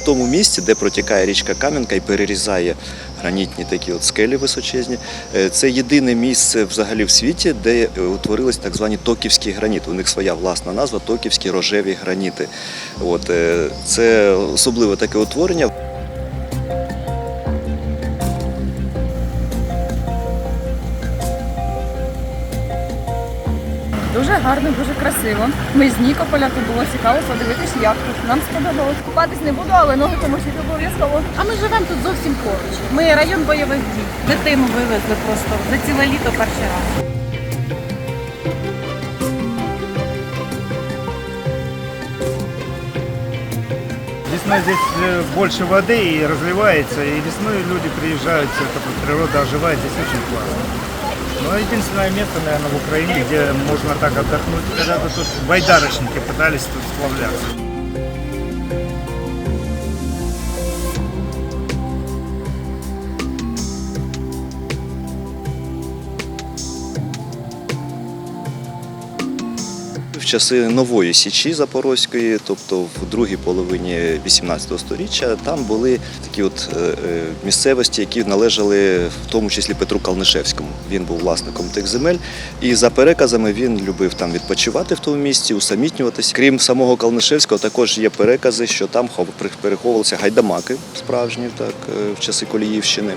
В тому місці, де протікає річка Кам'янка і перерізає гранітні такі от скелі височезні, е, це єдине місце взагалі в світі, де е, утворились так звані токівські граніти. У них своя власна назва токівські рожеві граніти. От, е, це особливе таке утворення. Дуже гарно, дуже красиво. Ми з Нікополя, то було цікаво подивитись, як тут. Нам сподобалось. Купатись не буду, але ноги помочити обов'язково. А ми живемо тут зовсім поруч. Ми район бойових дій. Дитину вивезли просто за ціле літо перший раз. Весной здесь э, больше воды и разливается, и весной люди приезжают, это природа оживает, здесь очень классно. Но единственное место, наверное, в Украине, где можно так отдохнуть. Когда-то тут байдарочники пытались тут сплавляться. В часи нової січі Запорозької, тобто в другій половині 18 століття, там були такі от е, е, місцевості, які належали в тому числі Петру Калнишевському. Він був власником тих земель, і за переказами він любив там відпочивати в тому місці, усамітнюватися. Крім самого Калнишевського, також є перекази, що там переховувалися гайдамаки справжні, так е, в часи Коліївщини.